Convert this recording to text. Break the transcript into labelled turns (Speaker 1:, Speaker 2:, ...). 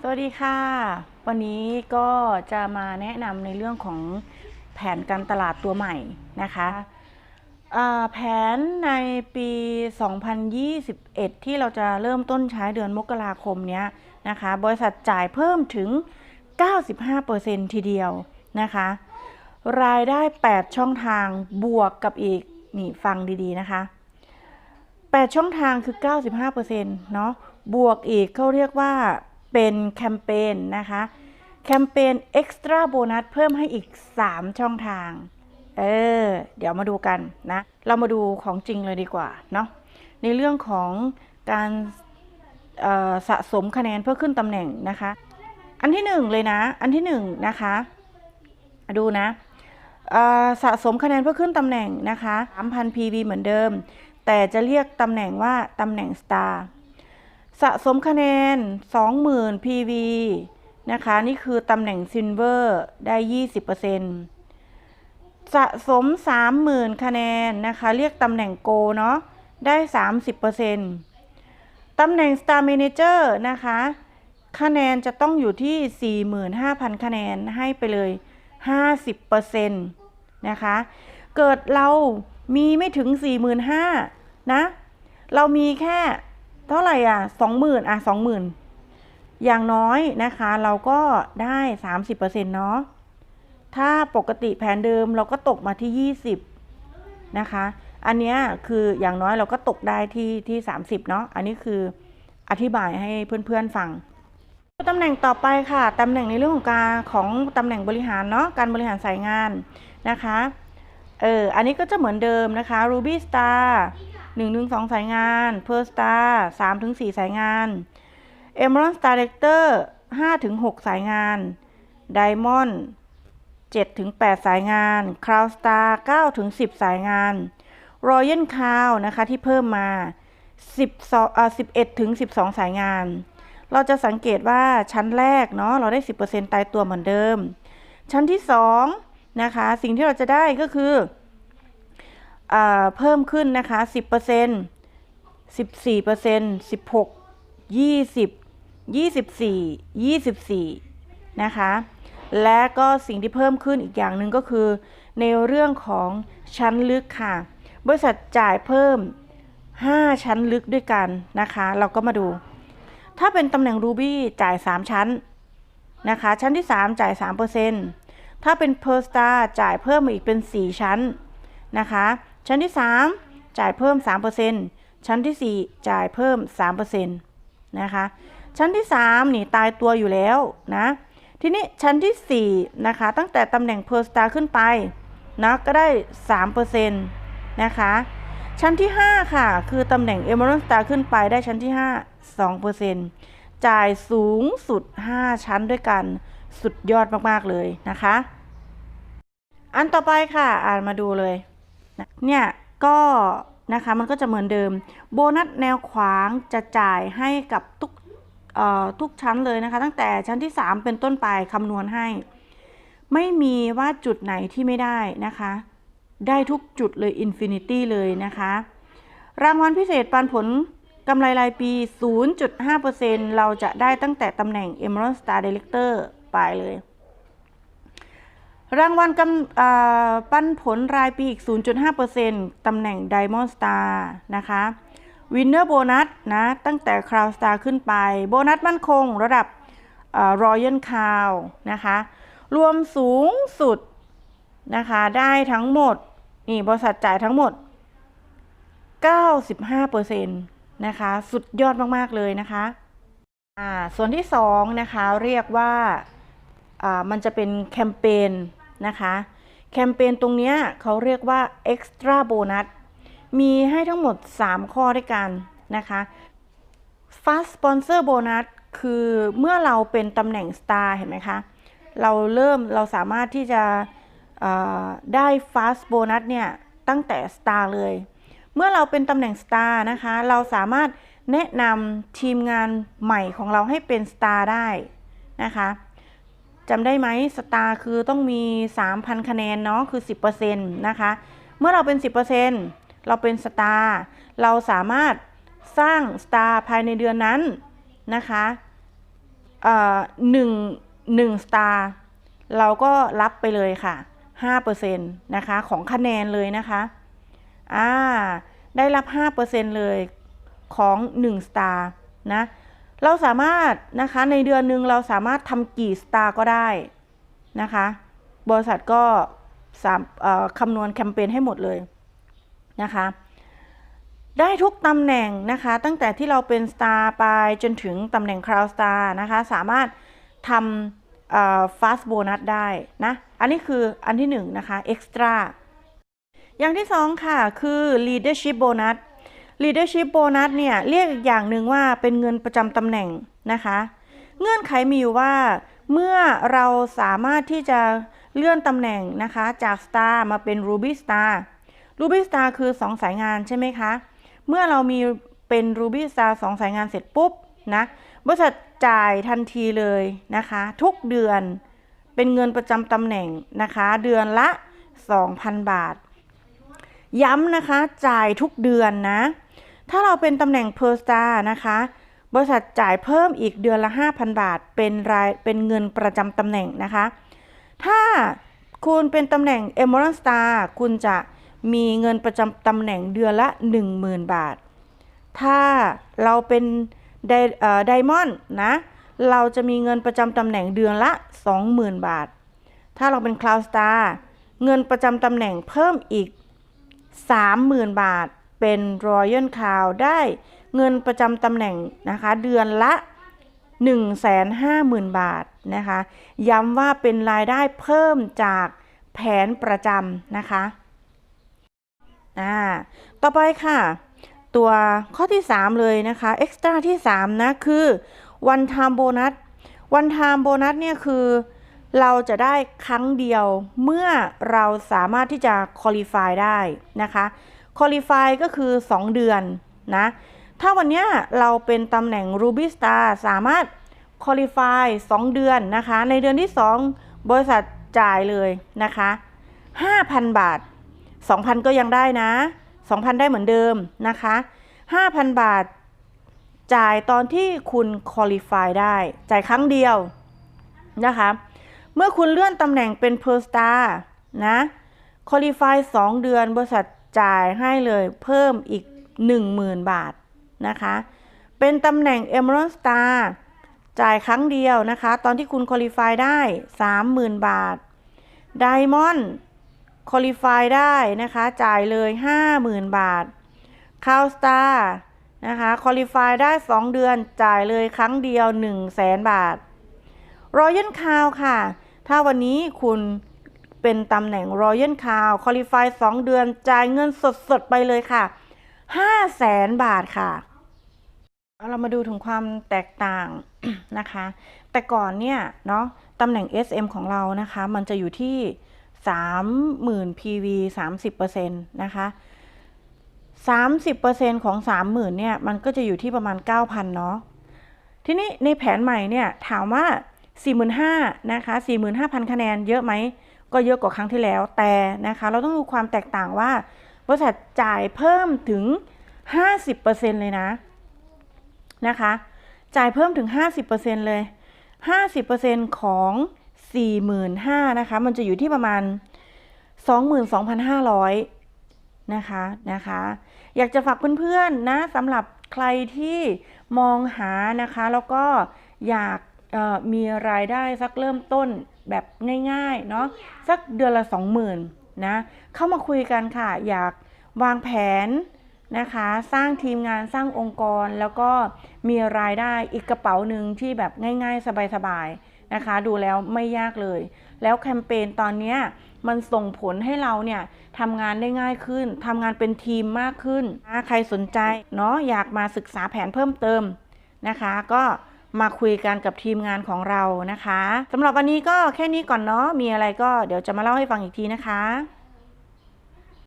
Speaker 1: สวัสดีค่ะ วันนี้ก็จะมาแนะนำในเรื่องของแผนการตลาดตัวใหม่นะคะแผนในปี 2021 ที่เราจะเริ่มต้นใช้เดือนมกราคมเนี้ยนะคะ บริษัทจ่ายเพิ่มถึง 95%ทีเดียวนะคะ รายได้ 8 ช่องทางบวกกับอีก นี่ฟังดีๆนะคะ 8 ช่องทางคือ 95%เนาะบวกอีกเขาเรียกว่า เป็นแคมเปญนะคะ แคมเปญเอ็กซ์ตร้าโบนัสเพิ่มให้อีก 3 ช่องทาง เออ เดี๋ยวมาดูกันนะ เรามาดูของจริงเลยดีกว่าเนาะ ในเรื่องของการสะสมคะแนนเพื่อขึ้นตำแหน่งนะคะ อันที่หนึ่งเลยนะ อันที่หนึ่งนะคะ ดูนะสะสมคะแนนเพื่อขึ้นตำแหน่งนะคะ3,000 PV เหมือนเดิม แต่จะเรียกตำแหน่งว่าตำแหน่ง Star สะสมคะแนน 20,000 PV นะคะ นี่คือตำแหน่ง Silver ได้ 20%สะสม 30,000 คะแนนนะคะ เรียกตำแหน่ง Go เนาะ ได้ 30%ตำแหน่ง Star Manager นะคะ คะแนนจะต้องอยู่ที่ 45,000 คะแนนให้ไปเลย 50%นะคะ เกิดเรามีไม่ถึง 45,000นะ เรามีแค่ เท่าไหร่อะ20,000อะ20,000อย่างน้อยนะคะ เราก็ได้30%เปอร์เซ็นต์เนาะถ้าปกติแผนเดิมเราก็ตกมาที่20นะคะ อันเนี้ยคืออย่างน้อยเราก็ตกได้ที่ที่30เนาะอันนี้คืออธิบายให้เพื่อนๆฟังตำแหน่งต่อไปค่ะ ตำแหน่งในเรื่องของการของตำแหน่งบริหารเนาะการบริหารสายงานนะคะเอออันนี้ก็จะเหมือนเดิมนะคะ Ruby Star 1ถึง2สายงาน Pearl Star 3ถึง4สายงาน Emerald Star Director 5ถึง6สายงาน Diamond 7ถึง8สายงาน Crown Star 9ถึง10 สายงาน Royal Crown นะคะที่เพิ่มมา12เอ่อ11ถึง12 สายงาน เราจะสังเกตว่าชั้นแรกเนาะเราได้ 10%ตายตัวเหมือนเดิม ชั้นที่2นะคะสิ่งที่เราจะได้ก็คือ เพิ่มขึ้นนะคะ 10% 14% 16 20 24 24 นะคะ และก็สิ่งที่เพิ่มขึ้นอีกอย่างหนึ่งก็คือ ในเรื่องของชั้นลึกค่ะ บริษัทจ่ายเพิ่ม 5 ชั้นลึกด้วยกันนะคะ เราก็มาดู ถ้าเป็นตำแหน่ง Ruby จ่าย 3 ชั้นนะคะ ชั้นที่ 3 จ่าย 3%ถ้าเป็น Pearl Star จ่ายเพิ่มมาอีกเป็น 4 ชั้นนะคะ ชั้นที่ 3 จ่ายเพิ่ม 3%ชั้นที่ 4 จ่ายเพิ่ม 3%นะคะ ชั้นที่ 3 นี่ตายตัวอยู่แล้วนะ ทีนี้ชั้นที่ 4 นะคะ ตั้งแต่ตำแหน่ง Pearl Star ขึ้นไปนะก็ได้ 3%นะคะ ชั้นที่ 5 ค่ะ คือตำแหน่ง Emerald Star ขึ้นไปได้ชั้นที่ 5 2%จ่ายสูงสุด 5 ชั้นด้วยกันสุดยอดมาก ๆ เลยนะคะ อันต่อไปค่ะ อ่านมาดูเลย เนี่ยก็นะคะมันก็จะเหมือนเดิม โบนัสแนวขวางจะจ่ายให้กับทุกทุกชั้นเลยนะคะ ตั้งแต่ชั้นที่ 3 เป็นต้นไปคำนวณให้ ไม่มีว่าจุดไหนที่ไม่ได้นะคะ ได้ทุกจุดเลยอินฟินิตี้เลยนะคะ รางวัลพิเศษปันผลกำไรรายปี 0.5%เราจะได้ตั้งแต่ตำแหน่ง Emerald Star Director ไปเลย รางวัลกำปันผลรายปีอีก 0.5%ตำแหน่ง Diamond Star นะคะ Winner Bonus นะ ตั้งแต่ Crown Star ขึ้นไป โบนัสมั่นคงระดับอ่า Royal Crown นะคะ รวมสูงสุดนะคะ ได้ทั้งหมด นี่บริษัทจ่ายทั้งหมด 95%นะคะ สุดยอดมาก ๆ เลยนะคะ อ่า ส่วนที่สองนะคะ เรียกว่า มันจะเป็นแคมเปญนะคะแคมเปญตรงนี้เขาเรียกว่า Extra Bonus มีให้ทั้งหมด 3 ข้อด้วยกันนะคะ Fast Sponsor Bonus คือเมื่อเราเป็นตำแหน่ง Star เห็นไหมคะ เราเริ่มเราสามารถที่จะได้ Fast Bonus เนี่ยตั้งแต่ Star เลย เมื่อเราเป็นตำแหน่ง Star นะคะ เราสามารถแนะนำทีมงานใหม่ของเราให้เป็น Star ได้นะคะ จำได้ไหม Star คือต้องมี 3,000 คะแนนเนาะคือ 10%นะคะ เมื่อเราเป็น 10%เราเป็น Star เราสามารถสร้าง Star ภายในเดือนนั้นนะคะเอ่อหนึ่งหนึ่งสตาร์เราก็รับไปเลยค่ะ 5%นะคะ ของคะแนนเลยนะคะอ่าได้รับ 5%เลยของ1สตาร์นะ เราสามารถนะคะในเดือนหนึ่งเราสามารถทำกี่สตาร์ก็ได้นะคะ บริษัทก็สามคำนวณแคมเปญให้หมดเลยนะคะ ได้ทุกตำแหน่งนะคะ ตั้งแต่ที่เราเป็นสตาร์ไปจนถึงตำแหน่งคราวสตาร์นะคะ สามารถทำฟาสต์โบนัสได้นะ อันนี้คืออันที่หนึ่งนะคะเอ็กซ์ตร้าอย่างที่สองค่ะ คือ leadership bonus leadership bonus เนี่ย เรียกอีกอย่างหนึ่งว่าเป็นเงินประจำตำแหน่งนะคะ เงื่อนไขมีอยู่ว่า เมื่อเราสามารถที่จะเลื่อนตำแหน่งนะคะ จาก Star มาเป็น Ruby Star Ruby Star คือ 2 สายงานใช่ไหมคะ เมื่อเรามีเป็น Ruby Star 2 สายงานเสร็จปุ๊บนะบริษัทจ่ายทันทีเลยนะคะ ทุกเดือนเป็นเงินประจำตำแหน่งนะคะ เดือนละ 2,000 บาท ย้ำนะคะจ่ายทุกเดือนนะ ถ้าเราเป็นตำแหน่ง Per Star นะคะ บริษัทจ่ายเพิ่มอีกเดือนละ 5,000 บาท เป็นรายเป็นเงินประจำตำแหน่งนะคะ ถ้าคุณเป็นตำแหน่ง Emerald Star คุณจะมีเงินประจำตำแหน่งเดือนละ 10,000 บาท ถ้าเราเป็นไดไดมอนด์นะ เราจะมีเงินประจำตำแหน่งเดือนละ 20,000 บาท ถ้าเราเป็น Cloud Star เงินประจำตำแหน่งเพิ่มอีก 30,000 บาท เป็น Royal Cloud ได้เงินประจำตำแหน่งนะคะ เดือนละ 150,000 บาทนะคะ ย้ำว่าเป็นรายได้เพิ่มจากแผนประจำนะคะอ่าต่อไปค่ะ ตัวข้อที่ 3 เลยนะคะ extra ที่ 3 นะ คือ one time bonus one time bonus เนี่ยคือ เราจะได้ครั้งเดียวเมื่อเราสามารถที่จะ qualify ได้นะคะ qualify ก็คือ 2 เดือนนะ ถ้าวันนี้เราเป็นตำแหน่ง Ruby Star สามารถ qualify 2เดือนนะคะ ในเดือนที่ 2 บริษัทจ่ายเลยนะคะ 5,000 บาท 2,000 ก็ยังได้นะ 2,000 ได้เหมือนเดิมนะคะ 5,000 บาทจ่ายตอนที่คุณ qualify ได้ จ่ายครั้งเดียวนะคะ เมื่อคุณเลื่อนตำแหน่งเป็น Per Star นะ qualify 2เดือนบริษัทจ่ายให้เลยเพิ่มอีก 10,000 บาทนะคะ เป็นตำแหน่ง Emerald Star จ่ายครั้งเดียวนะคะ ตอนที่คุณ qualify ได้ 30,000 บาท Diamond qualify ได้นะคะ จ่ายเลย 50,000 บาท c o w Star นะคะ qualify ได้ 2 เดือนจ่ายเลยครั้งเดียว 100,000บาท Royal Crown ค่ะ ถ้าวันนี้คุณเป็นตำแหน่ง Royal Crown qualify 2เดือน จ่ายเงินสดๆ ไปเลยค่ะ500,000บาทค่ะ เรามาดูถึงความแตกต่างนะคะ แต่ก่อนเนี่ยเนาะตำแหน่ง SM ของเรานะคะ มันจะอยู่ที่ 30,000 PV 30%นะคะ 30%ของ 30,000เนี่ย มันก็จะอยู่ที่ประมาณ 9,000 เนาะ ทีนี้ในแผนใหม่เนี่ย ถามว่า 45,000นะคะ45,000 คะแนนเยอะไหม ก็เยอะกว่าครั้งที่แล้ว แต่นะคะเราต้องดูความแตกต่างว่า บริษัทจ่ายเพิ่มถึง 50%เลยนะนะคะ จ่ายเพิ่มถึง 50%เลย 50%ของ 45,000นะคะ มันจะอยู่ที่ประมาณ 22,500นะคะนะคะ อยากจะฝากเพื่อนๆนะสำหรับใครที่มองหานะคะ แล้วก็อยาก มีรายได้สักเริ่มต้นแบบง่ายๆเนาะสักเดือนละ 20,000นะเข้ามาคุยกันค่ะ อยากวางแผนนะคะ สร้างทีมงานสร้างองค์กรแล้วก็มีรายได้อีกกระเป๋าหนึ่งที่แบบง่ายๆ สบายๆนะคะ ดูแล้วไม่ยากเลย แล้วแคมเปญตอนนี้มันส่งผลให้เราเนี่ยทำงานได้ง่ายขึ้นทำงานเป็นทีมมากขึ้น ใครสนใจเนาะอยากมาศึกษาแผนเพิ่มเติมนะคะ ก็ มาคุยกันกับทีมงานของเรานะคะสำหรับวันนี้ก็แค่นี้ก่อนเนาะมีอะไรก็เดี๋ยวจะมาเล่าให้ฟังอีกทีนะคะ